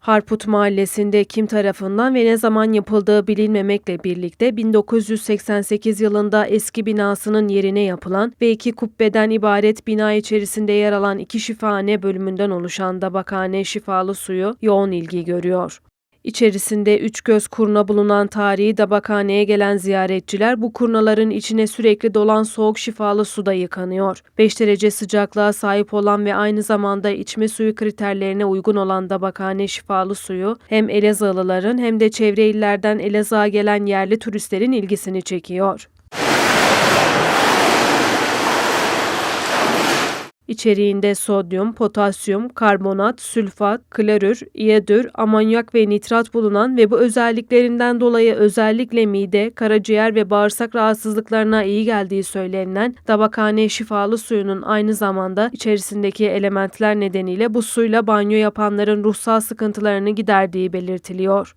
Harput Mahallesi'nde kim tarafından ve ne zaman yapıldığı bilinmemekle birlikte 1988 yılında eski binasının yerine yapılan ve iki kubbeden ibaret bina içerisinde yer alan iki şifahane bölümünden oluşan Dabakhane şifalı suyu yoğun ilgi görüyor. İçerisinde üç göz kurna bulunan tarihi dabakhaneye gelen ziyaretçiler bu kurnaların içine sürekli dolan soğuk şifalı suda yıkanıyor. 5 derece sıcaklığa sahip olan ve aynı zamanda içme suyu kriterlerine uygun olan dabakhane şifalı suyu hem Elazığlıların hem de çevre illerden Elazığ'a gelen yerli turistlerin ilgisini çekiyor. İçeriğinde sodyum, potasyum, karbonat, sülfat, klorür, iyodür, amonyak ve nitrat bulunan ve bu özelliklerinden dolayı özellikle mide, karaciğer ve bağırsak rahatsızlıklarına iyi geldiği söylenilen tabakhane şifalı suyunun aynı zamanda içerisindeki elementler nedeniyle bu suyla banyo yapanların ruhsal sıkıntılarını giderdiği belirtiliyor.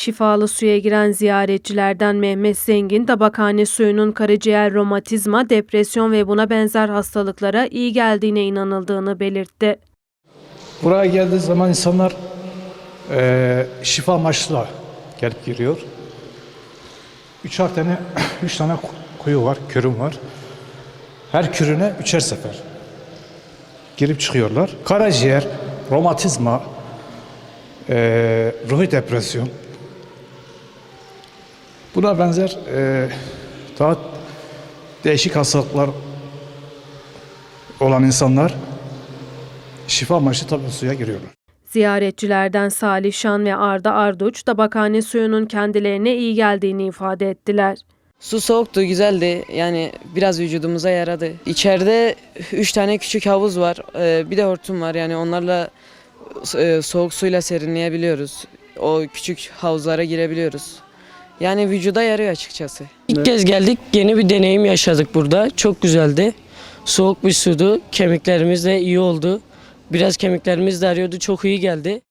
Şifalı suya giren ziyaretçilerden Mehmet Zengin, tabakhane suyunun karaciğer romatizma, depresyon ve buna benzer hastalıklara iyi geldiğine inanıldığını belirtti. Buraya geldiği zaman insanlar eee şifa amaçlı gelip giriyor. Üçer tane, üç tane kuyu var, kürüm var. Her kürüne üçer sefer girip çıkıyorlar. Karaciğer, romatizma, eee ruhi depresyon, buna benzer eee, daha değişik hastalıklar olan insanlar şifa amaçlı tabii suya giriyorlar. Ziyaretçilerden Salih Şan ve Arda Arduç, tabakhane suyunun kendilerine iyi geldiğini ifade ettiler. Su soğuktu, güzeldi. Yani biraz vücudumuza yaradı. İçeride 3 tane küçük havuz var. Ee, bir de hortum var. Yani onlarla e, soğuk suyla serinleyebiliyoruz. O küçük havuzlara girebiliyoruz. Yani vücuda yarıyor açıkçası. İlk kez geldik, yeni bir deneyim yaşadık burada. Çok güzeldi. Soğuk bir suydu, kemiklerimiz de iyi oldu. Biraz kemiklerimiz de arıyordu, çok iyi geldi.